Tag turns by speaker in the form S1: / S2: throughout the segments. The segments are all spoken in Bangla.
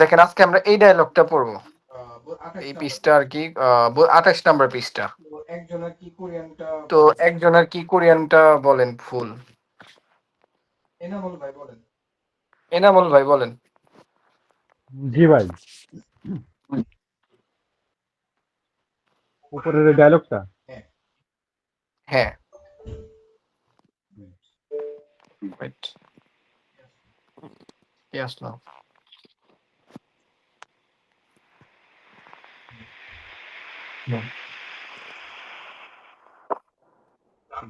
S1: দেখেন আজকে আমরা এই ডায়লগটা পড়ব। এই। পৃষ্ঠা আর কি আঠাশ নাম্বার
S2: তো একজনের কি কোরিয়ানটা
S1: তো একজনের কি কোরিয়ানটা বলেন ফুল।
S2: এনামুল ভাই বলেন।
S1: এনামুল ভাই বলেন
S3: জি ভাই। উপরের ডায়লগটা
S1: হ্যাঁ। Wait. কি আসলো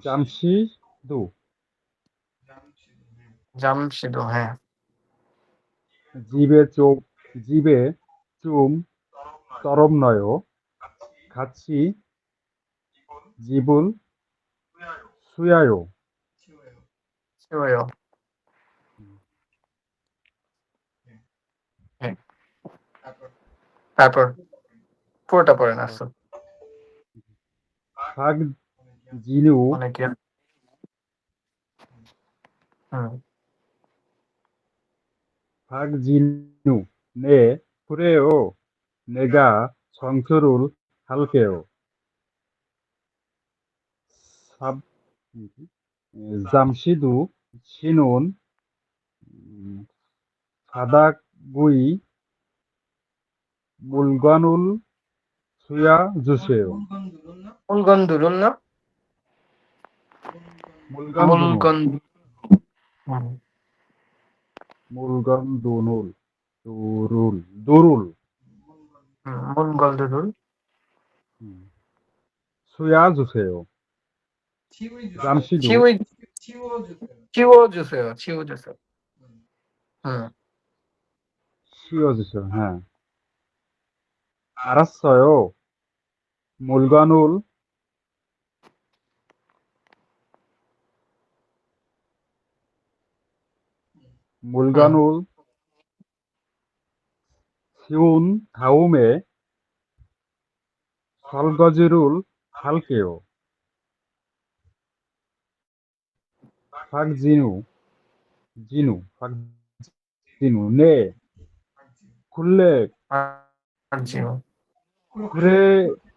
S3: জামশি দু
S1: জামশেদু হ্যাঁ।
S3: জিবে চোখ জিবে চুম তরম নয় খাচ্ছি জিবুল সুয়ায়
S1: শিওয়ো
S2: তারপর
S1: তারপর পুরোটা পড়েন আসল
S3: ফাগ জিনু
S1: অনেকে হুম
S3: ফাগ জিনু নে ফুরেও নেগা সংসরুল হালকেও সাব জামশিদু শিনুন সাদাগুই 수야
S2: 주세요.
S1: 물건
S3: 들었나?
S1: 물건
S3: 물건 물건
S1: 도놀
S3: 도룰
S2: 도룰
S3: 물건
S2: 도룰
S1: 수야 음. 주세요.
S3: 잠시 치워 치워 주세요. 치워 주세요. 음. 응. 치워 주세요. 네. 알았어요. मुलगानूर 물간을 씌운 다음에 설거지를 할게요. 박진우, 진우, 박진우, 네. 근래
S2: 박진우. 그래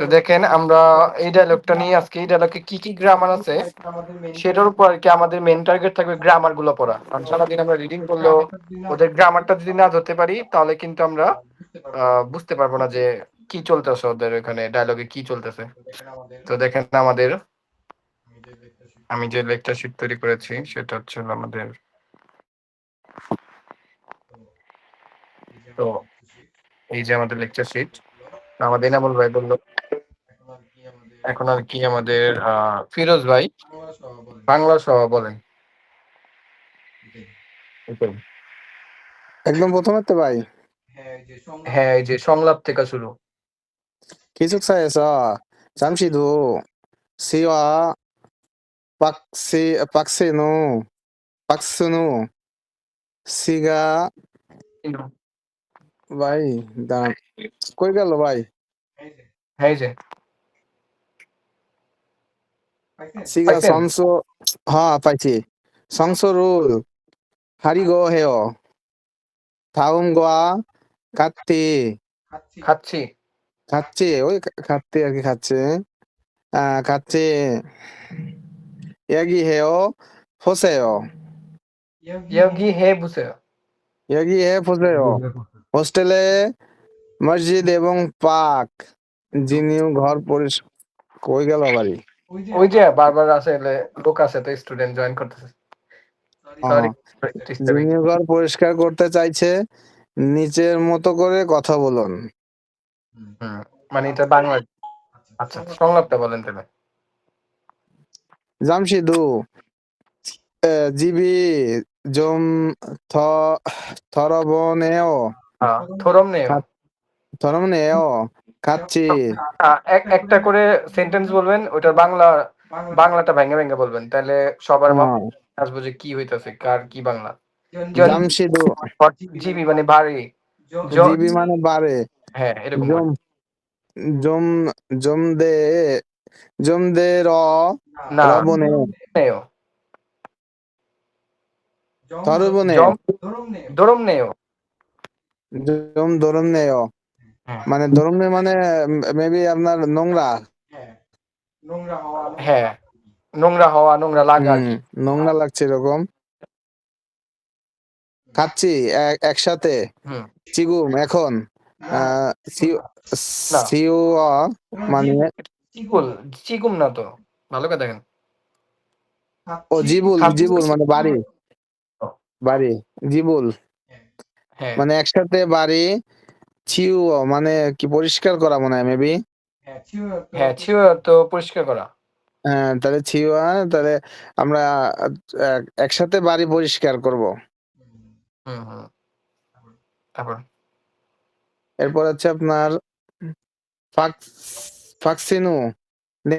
S1: তো দেখেন আমরা এই ডায়লগটা নিয়ে আজকে এই ডায়লগে কি কি গ্রামার আছে? সেটার উপর আর কি আমাদের মেন টার্গেট থাকবে গ্রামারগুলো পড়া। কারণ সারাদিন আমরা রিডিং করলেও ওদের গ্রামারটা যদি না ধরতে পারি তাহলে কিন্তু আমরা হ্যাঁ, বুঝতে পারব। না যে কি চলতেছে ওদের ওখানে ডায়লগে কি চলতেছে। তো দেখেন আমাদের
S2: আমি যে
S1: লেকচার শিট তৈরি করেছি সেটা হচ্ছে আমাদের তো এই যে আমাদের লেকচার শিট আমাদের এনামুল ভাই বললো
S2: এখন আর কি আমাদের
S1: এখন আর কি আমাদের আহ, ফিরোজ ভাই
S2: বাংলা সহ বলেন।
S1: বাংলা সহ বলেন
S2: এটাই।
S1: এটাই।
S4: একদম প্রথমে তো ভাই
S2: হ্যাঁ এই যে সংলাপ
S1: হ্যাঁ এই যে সংলাপ থেকে শুরু
S4: 기숙사에서 잠시 후 씨와 박씨 박세노 박스누 씨가 ভাই দাম কই গেল ভাই
S2: এই যে
S4: সিগা সংসো হ্যাঁ পাইছি সংসো রুল হারি গো হেও 다음과 같이
S1: 같이
S4: 같이 어 같이 여기 같이 아 같이 얘기해요 보세요
S1: 여기 해 보세요
S4: 여기 해 보세요 হোস্টেলে মসজিদ এবং পাক যিনি ঘর পরিষ্কার কই গেল বাড়ি?
S2: ওই যে
S1: বারবার আছে লোক আছে তো স্টুডেন্ট জয়েন করতেছে।
S4: যিনি ঘর পরিষ্কার করতে চাইছে নিচের মতো করে কথা বলুন।
S1: মানে এটা বাংলা। আচ্ছা সংলাপটা বলেন তাহলে।
S4: জামশিদু জিবি জম
S1: থরবনেও আচ্ছা, একটা করে সেন্টেন্স বলবেন ওইটার বাংলা বাংলাটা ভেঙে ভেঙে বলবেন তাহলে সবার মা
S4: হ্যাঁ,
S1: কি হইতাছে কার কি বাংলা। জিবি মানে
S4: জিবি মানে
S1: হ্যাঁ এরকম
S4: জম জম দে জম দে র
S1: না।
S4: রবনে।
S1: নেও ধরম নেও।
S4: জম ধরম নেও
S1: হ্যাঁ।
S4: মানে ধরম নে মানে মেবি আপনার নোংরা।
S2: হ্যাঁ, নোংরা হওয়া
S1: হ্যাঁ নোংরা হওয়া নোংরা লাগা
S4: নোংরা লাগছে এরকম। খাচ্ছি এক- একসাথে। চিগুম এখন। সিউ- মানে
S1: চিকুল চিকুম না তো। ভালো করে দেখেন।
S4: ও জিবুল জিবুল মানে বাড়ি। বাড়ি জিবুল। মানে একসাথে বাড়ি ছিউ মানে কি পরিষ্কার করা মনে হয় মেবি
S2: হ্যাঁ,
S1: হ্যাঁ তো পরিষ্কার করা।
S4: হ্যাঁ তাহলে হ্যাঁ, তাহলে আমরা একসাথে বাড়ি পরিষ্কার করব।
S1: হুম হুম তারপর?
S4: এরপর হচ্ছে আপনার ফাক্স ফাক্সিনু নে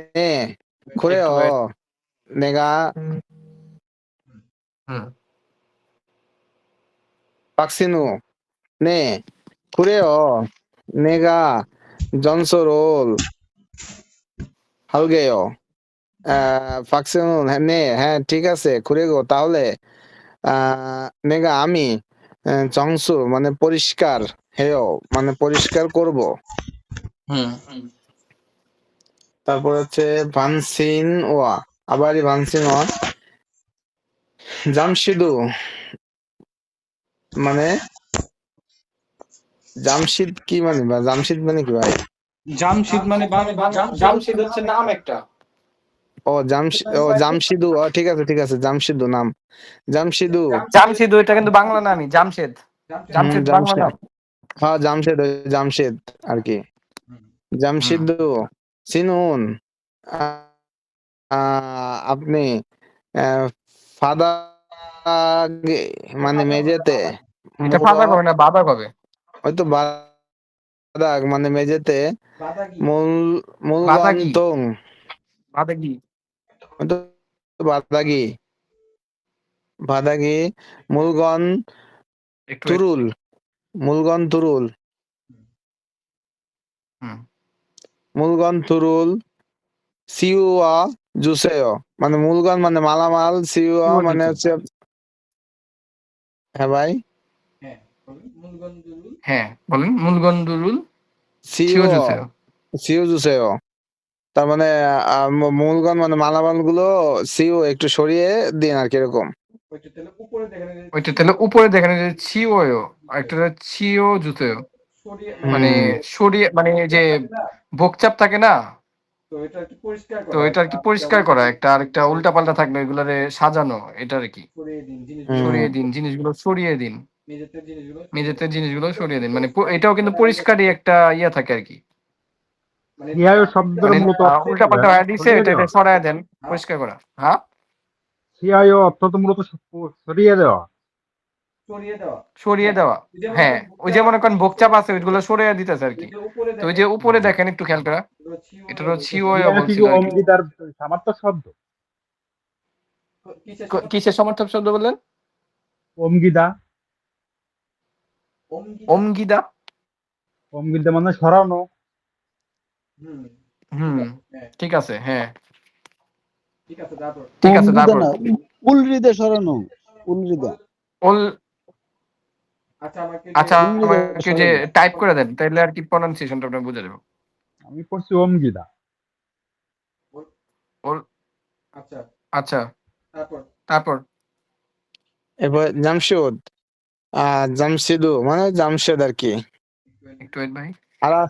S4: খুরে
S1: একটু
S4: ও
S1: wait।
S4: নেগা
S1: হুম
S4: ফাক্সিনু নে খুরে ও নেগা জনসরোল হালগেও ফাক্সিনু নে হ্যাঁ ঠিক আছে খুরে গো তাহলে আহ, নেগা আমি জংসু মানে পরিষ্কার হেও মানে পরিষ্কার করব
S1: হুম
S4: তারপর হচ্ছে ভানসিন ওয়া আবারই ভানসিন ওয়া জামশিদু মানে? জামশিদ কি মানে বা জামশিদ মানে কি ভাই?
S5: জামশিদ মানে
S1: জামশিদ হচ্ছে নাম একটা।
S4: ও জামশি ও জামশিদু। ও ঠিক আছে ঠিক আছে জামশিদু নাম। জামশিদু।
S1: জামশিদ ওইটা কিন্তু বাংলা নামই জামশেদ। জামশেদ বাংলা নাম।
S4: হ্যাঁ জামশেদ ওই জামশেদ আর কি। জামশিদু সিনুন আপনি ফাদাগে মানে মেঝেতে।
S1: এটা ফাঁদা কবে না বাধা কবে?
S4: হয়তো বাদাগ মানে মেঝেতে।
S2: বাধা
S4: মূল মূল
S1: বাদা কি? বাধা কি?
S4: হয়তো বাদাগি বাদাগি মূলগন
S1: একটু
S4: তুরুল। মূলগন তুরুল।
S1: হুম।
S4: মূলগন তুরুল সিউয়া জুসেও। মানে মূলগন মানে মালামাল সিউয়া মানে হচ্ছে হ্যাঁ ভাই।
S2: হ্যাঁ, বলুন,
S1: হ্যাঁ সিও জুসেও।
S4: তার মানে আহ, ম- মূলগন মানে মালামালগুলো সিউ একটু সরিয়ে দিন আর কি এরকম।
S2: ওইটা তাহলে উপরে দেখেন যে
S1: ওইটা তাহলে উপরে দেখেন যে ছিওয়ো একটা ছিও জুতেও মানে সরিয়ে মানে যে ভোগচাপ থাকে না?
S2: তো এটা একটু পরিষ্কার
S1: তো এটা আর কি পরিষ্কার করা একটা আরেকটা উল্টা পাল্টা থাকলে এগুলারে সাজানো এটা আর কি।
S2: সরিয়ে দিন
S1: জিনিসগুলো সরিয়ে দিন
S2: মেঝেতে জিনিসগুলো
S1: সরিয়ে দিন মানে এটাও কিন্তু পরিষ্কারই একটা ইয়ে থাকে আর কি।
S2: মানে
S3: শব্দের
S1: মানে
S3: মূলত
S1: আহ, উল্টা পাল্টা হয়ে দিছে এটা এটা সরায় দেন পরিষ্কার করা। হ্যাঁ?
S3: সিআইও অর্থ মূলত সরিয়ে দেওয়া।
S2: সরিয়ে দেওয়া। যেমন
S1: হ্যাঁ ওই যে মনে করেন ভোগচাপ আছে ওইগুলো সরিয়ে দিতেছে আর কি।
S2: ওই যে উপরে
S1: তো ওই যে উপরে দেখেন একটু খেয়াল করা এটারও ছিওয়
S3: সিআই কি
S1: বলছিল।
S3: শব্দ?
S1: কিসের সমর্থক শব্দ? বললেন?
S3: অঙ্গিদা।
S1: অমগিদা
S3: অঙ্গিদা। মানে সরানো।
S2: হুম।
S1: হুম ঠিক আছে হ্যাঁ।
S2: ঠিক আছে তারপর।
S1: ঠিক আছে তারপর।
S6: উলরিদে সরানো উলরিদা
S1: ওল
S2: আচ্ছা আমাকে
S1: আচ্ছা যে টাইপ করে দেন তাহলে আর কি প্রনাউন্সিয়েশনটা আপনার বুঝে যাব।
S3: আমি পড়ছি অঙ্গিদা
S1: ওল
S2: আচ্ছা।
S1: আচ্ছা।
S2: তারপর?
S1: তারপর?
S4: এরপর জামশেদ। জামশেদু মানে জামশেদ আর কি।
S1: একটু wait ভাই।
S4: আরা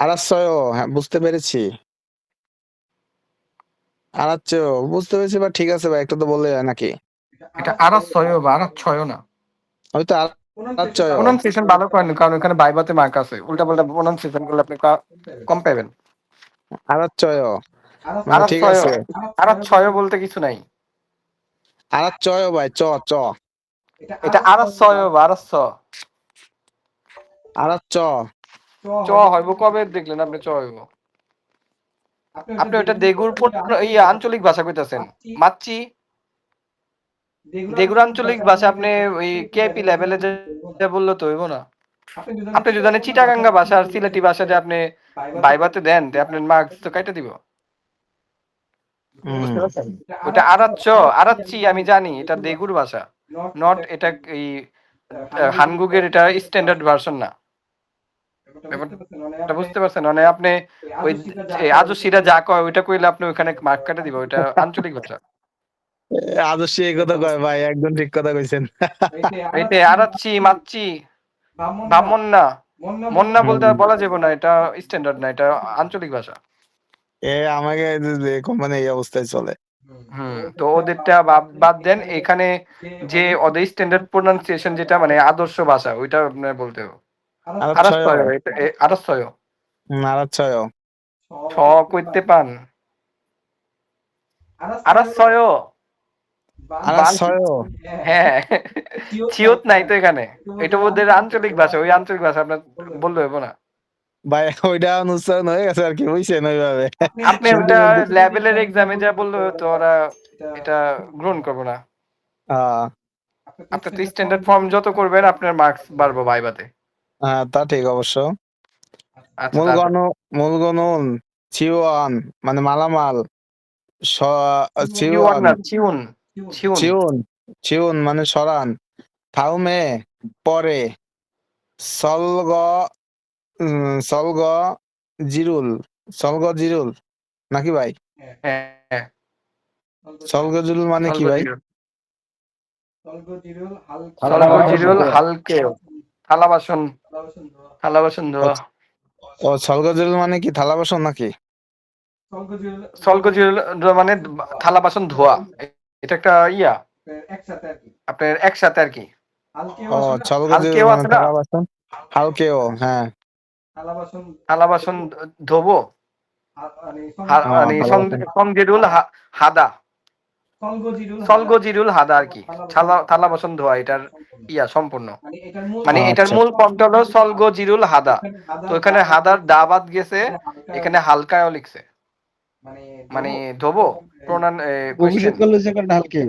S4: আরাচ্ছয় হ্যাঁ বুঝতে পেরেছি। আরাচ্ছয় বুঝতে পেরেছি বা ঠিক আছে ভাই একটা তো বলে নাকি?
S1: এটা আরাত ছয় বা আরাত ছয় না।
S4: হয়তো আচ্ছা।
S1: প্রনাউন্সিয়েশন ভালো করেন কারণ ওখানে বাইবাতে মার্ক আছে। উল্টা পাল্টা প্রনাউন্সিয়েশন করলে আপনি কম পাবেন।
S4: আরাচ্ছয়। মানে ঠিক
S1: ছয়
S4: আছে
S1: বলতে কিছু নাই।
S4: আরাচ্ছয় ভাই চ চ।
S1: এটা
S4: আরাচ্চ
S1: চ হইব কবে? দেখলেন আপনি চ হইব। আপনি ওটা দেগুর ইয়ে আঞ্চলিক ভাষা কইতাছেন। মাচ্ছি দেগুর আঞ্চলিক ভাষা আপনি ওই কেপি লেভেলে যে বলল তো হইব না? আপনি যদি জানেন চিটাগাঙ্গা ভাষা আর সিলেটি ভাষা যে আপনি বাইবাতে দেন তে আপনার মার্কস তো কাইটা দিব। ওটা আরাচ্ছ আরাচ্ছি আমি জানি এটা দেগুর ভাষা। নট এটা এই হানগুগের এটা স্ট্যান্ডার্ড ভার্সন না। এটা বুঝতে পারছেন মানে আপনি ওই এই আজসিরা যা কয় ওইটা কইলে আপনি ওইখানে মার্ক কাটে দিব ওইটা আঞ্চলিক ভাষা।
S4: আদর্শ এই কথা কয় ভাই একদম ঠিক কথা কইছেন।
S1: এইটা আরাচ্ছি মাচ্ছি ব্রাহ্মণ না মন্না বলতে বলা যাবে না এটা স্ট্যান্ডার্ড না এটা আঞ্চলিক ভাষা।
S4: এ আমাকে কোম্পানি এই অবস্থায় চলে।
S1: হুম তো ওদেরটা বাদ- বাদ দেন এখানে যে ওদের স্ট্যান্ডার্ড প্রোনাউন্সিয়েশন যেটা মানে আদর্শ ভাষা ওইটা আপনার বলতে হবে। এটা এ- ছ কইতে পান।
S4: আরাচ্ছয়
S1: হ্যাঁ। চিয়ত নাই তো এখানে। এটা আঞ্চলিক ভাষা ওই আঞ্চলিক ভাষা আপনার বললে হইব না।
S4: ভাই ওইটা উচ্চারণ হয়ে গেছে আর কি বুঝছেন ওইভাবে।
S1: আপনি ওটা লেভেলের এক্সামে যা বললে তো ওরা এটা গ্রহণ করব না। আপনি তো স্ট্যান্ডার্ড ফর্ম যত করবেন আপনার মার্কস বাড়বো ভাইবাতে।
S4: হ্যাঁ তা ঠিক অবশ্য।
S1: আচ্ছা
S4: চিওয়ান মানে মালামাল চিওয়ান
S1: চিউন চিউন
S4: চিউন চিউন মানে সরান। থাউমে পরে সলগ সলগ জিরুল সলগ জিরুল। নাকি ভাই?
S1: হ্যাঁ।
S4: সলগ জিরুল মানে কি ভাই?
S1: হালকে। থালা বাসন থালা বাসন। ধোয়া।
S4: ও সলগ জিরুল মানে কি? থালা বাসন নাকি?
S1: মানে থালা বাসন ধোয়া। এটা একটা ইয়া।
S2: একসাথে আর কি।
S1: আপনার একসাথে আর কি।
S4: ও মানে
S1: আছে না?
S4: হালকেও হ্যাঁ।
S2: থালা বাসন
S1: ধোবো? হা-
S4: থালা
S1: সং- সংজিরুল হা- হাদা। সলগজিরুল হাদা। আর কি। থালা থালা বাসন ধোয়া এটার ইয়া সম্পূর্ণ।
S2: মানে এটার মূল
S1: মানে
S4: আচ্ছা।
S1: ফর্মটা হলো সলগজিরুল হাদা। তো এখানে হাদার দা বাদ গেছে এখানে হালকায়ও লিখছে।
S2: মানে
S1: মানে ধোবো? প্রনান
S6: ভবিষ্যৎ করলে সেটা ঢালকে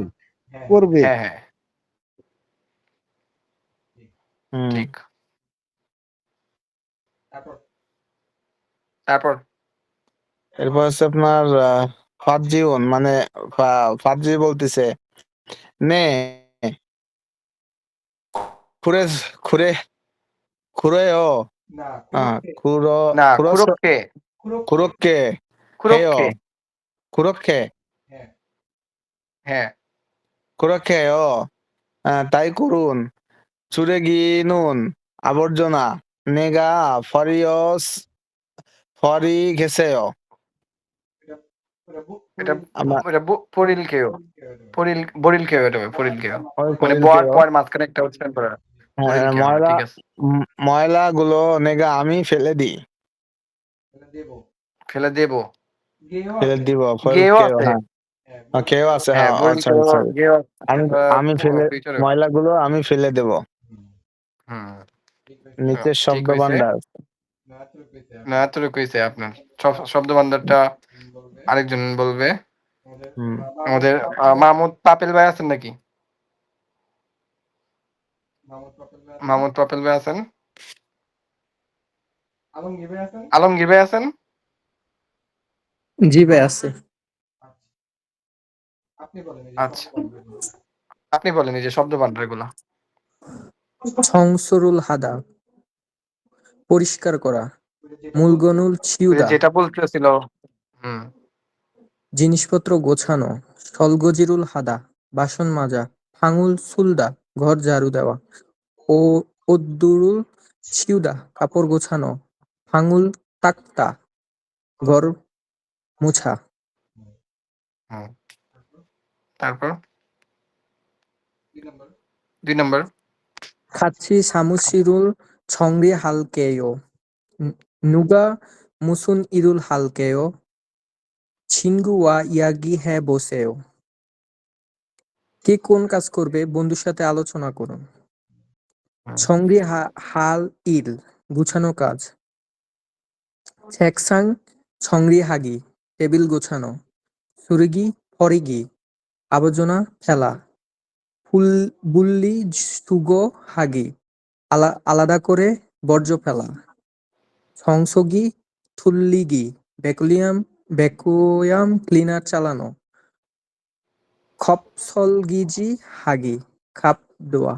S6: করবে।
S1: হ্যাঁ হ্যাঁ। ঠিক।
S2: তারপর?
S1: তারপর?
S4: এরপর হচ্ছে আপনার ফাজিউন মানে ফাজি বলতেছে নে খুরে খুরে খুরে ও। খুরো
S1: না
S4: খুরো
S1: কুরক্ষে
S4: ও তাই করুন চুরে গিনুন আবর্জনা নেগা ফরিয়স ফরি গেছে
S1: এটা এটা পরিল কেও পরিল বরিল কেও এটা হবে, পরিল কেও মানে
S4: পরিল
S1: বয়ার মাঝখানে একটা উচ্চারণ করা
S4: ময়লা ময়লা গুলো নেগা আমি ফেলে দিই
S2: দেব
S1: ফেলে দেবো
S4: ফেলে দিব
S1: গেও আছে।
S4: হ্যাঁ। কেউ আছে
S1: হ্যাঁ
S4: হ্যাঁ আচ্ছা, আচ্ছা। আমি আমি ফেলে ময়লাগুলো আমি ফেলে দেব।
S1: ঠিক
S4: শব্দ ভান্ডার
S1: না তো কইছে আপনার। শব্দ ভান্ডারটা আরেকজন বলবে। আমাদের মাহমুদ পাপেল ভাই আছেন নাকি? মাহমুদ পাপেল ভাই আছেন?
S2: আলমগীর ভাই আছেন?
S1: আলমগীর ভাই আছেন?
S5: জি ভাই আছে।
S1: আচ্ছা। আপনি বলেন এই যে শব্দ ভান্ডারগুলো
S5: সংসরুল হাদা। পরিষ্কার করা। মূলগনুল চিউদা
S1: যেটা বলতেছিল হুম।
S5: জিনিসপত্র গোছানো। সলগজিরুল হাদা। বাসন মাজা। ফাঙুল সুলদা। ঘর ঝাড়ু দেওয়া। ও ওদ্দুরুল চিউদা কাপড় গোছানো। ফাঙুল তাক্তা। ঘর মুছা।
S1: হুম। তারপর?
S2: দুই নম্বর।
S5: খাচ্ছি সামুসিরুল ছংরি হালকেয়। নুগা মুসুন ইরুল হালকেয়। ছিনগু ওয়া ইয়াগি হে বসেও কে কোন কাজ করবে? বন্ধুর সাথে আলোচনা করুন।
S1: হ্যাঁ।
S5: ছংরি হাল ইল গুছানো কাজ। ছেকসাং ছংরি হাগি টেবিল গুছানো। সুরিগি ফরিগি। আবর্জনা ফেলা, ফুল বুল্লি, স্তুগ, হাগি আলাদা করে বর্জ্য ফেলা, সংসগি, থুল্লিগি ভ্যাকুলিয়াম ভ্যাকুয়াম ক্লিনার চালানো, খপসলগিজি, হাগি, খাপ দোয়া।